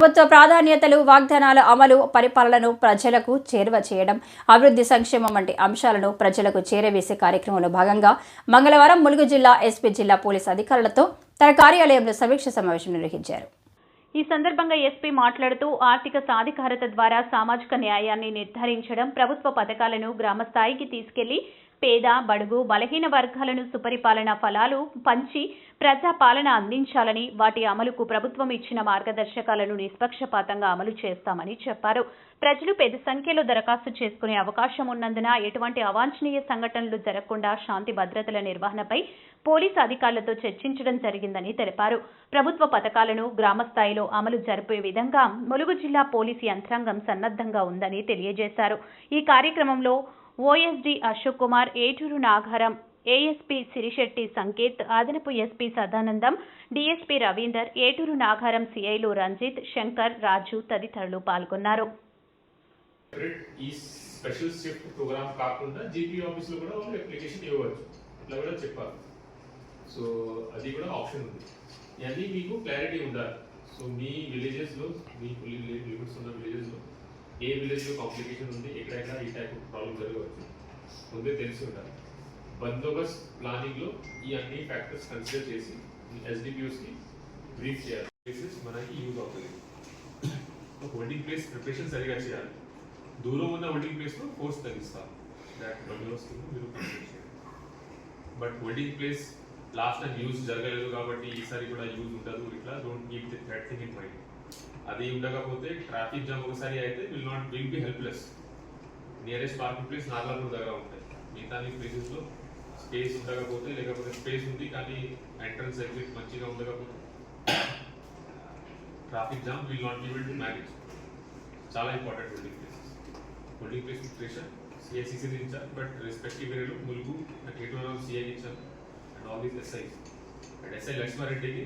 ప్రభుత్వ ప్రాధాన్యతలు వాగ్దానాల అమలు పరిపాలనను ప్రజలకు చేరువ చేయడం అభివృద్ధి సంక్షేమం వంటి అంశాలను ప్రజలకు చేరవేసే కార్యక్రమంలో భాగంగా మంగళవారం ములుగు జిల్లా ఎస్పీ జిల్లా పోలీస్ అధికారులతో తన కార్యాలయంలో సమీక్ష సమావేశం నిర్వహించారు. ఈ సందర్భంగా ఎస్పీ మాట్లాడుతూ ఆర్థిక సాధికారత ద్వారా సామాజిక న్యాయాన్ని నిర్ధారించడం ప్రభుత్వ పథకాలను గ్రామస్థాయికి తీసుకెళ్ళి పేద బడుగు బలహీన వర్గాలను సుపరిపాలన ఫలాలు పంచి ప్రజాపాలన అందించాలని వాటి అమలుకు ప్రభుత్వం ఇచ్చిన మార్గదర్శకాలను నిష్పక్షపాతంగా అమలు చేస్తామని చెప్పారు. ప్రజలు పెద్ద సంఖ్యలో దరఖాస్తు చేసుకునే అవకాశం ఉన్నందున ఎటువంటి అవాంఛనీయ సంఘటనలు జరగకుండా శాంతి భద్రతల నిర్వహణపై పోలీసు అధికారులతో చర్చించడం జరిగిందని తెలిపారు. ప్రభుత్వ పథకాలను గ్రామస్థాయిలో అమలు జరిపే విధంగా ములుగు జిల్లా పోలీసు యంత్రాంగం సన్నద్ధంగా ఉందని తెలియజేశారు. ఈ కార్యక్రమంలో ఓఎస్డీ అశోక్ కుమార్ ఏటూరు నాగారం ఏఎస్పీ సిరిశెట్టి సంకేత్ అదనపు ఎస్పీ సదానందం డీఎస్పీ రవీందర్ ఏటూరు నాగారం సిఐలు రంజిత్ శంకర్ రాజు తదితరులు పాల్గొన్నారు. ఈ స్పెషల్ షిఫ్ట్ ప్రోగ్రామ్ కాకుండా జీపీ ఆఫీస్లో కూడా వాళ్ళు అప్లికేషన్ ఇవ్వచ్చు. ఇట్లా కూడా సో అది కూడా ఆప్షన్ ఉంది. మీకు క్లారిటీ ఉండాలి. సో మీ విలేజెస్లో మీ లిమిట్స్ ఉన్న విలేజెస్ ఏ విలేజ్లో కాంప్లికేషన్ ఉంది ఎక్కడైనా ఈ టైప్ ఆఫ్ ప్రాబ్లం జరగవచ్చు. ముందే తెలిసి ఉండాలి. బందోబస్త్ ప్లానింగ్లో ఈ అన్ని ఫ్యాక్టర్స్ కన్సిడర్ చేసి ఎస్డిపిఓస్కి బ్రీఫ్ చేయాలి. మన మనకి యూజ్ అవుతుంది వెడ్డింగ్ ప్లేస్ ప్రిపరేషన్ సరిగా చేయాలి. దూరం ఉన్న వెడ్డింగ్ ప్లేస్లో ఫోర్స్ తగ్గిస్తాను దాట్ బందోబస్తు మీరు but wedding place last time use జరగలేదు కాబట్టి ఈసారి కూడా యూజ్ ఉండదు ఇట్లా don't keep the that thing in mind అది ఉండకపోతే ట్రాఫిక్ జామ్ ఒకసారి అయితే will not will be helpless. Nearest parking place Nagarjuna దగ్గర ఉంటాయి. మిగతా ప్లేసెస్లో స్పేస్ ఉండకపోతే లేకపోతే స్పేస్ ఉంది కానీ ఎంట్రన్స్ ఎగ్జిట్ మంచిగా ఉండకపోతే traffic jam will not be to manage చాలా important holding places holding place preparation CICC ఇచ్చారు బట్ రెస్పెక్టివ్ ఏరియాలో ములుగు కేటీఆర్ సిఐ ఇచ్చారు and all these SI and SI లక్ష్మారెడ్డికి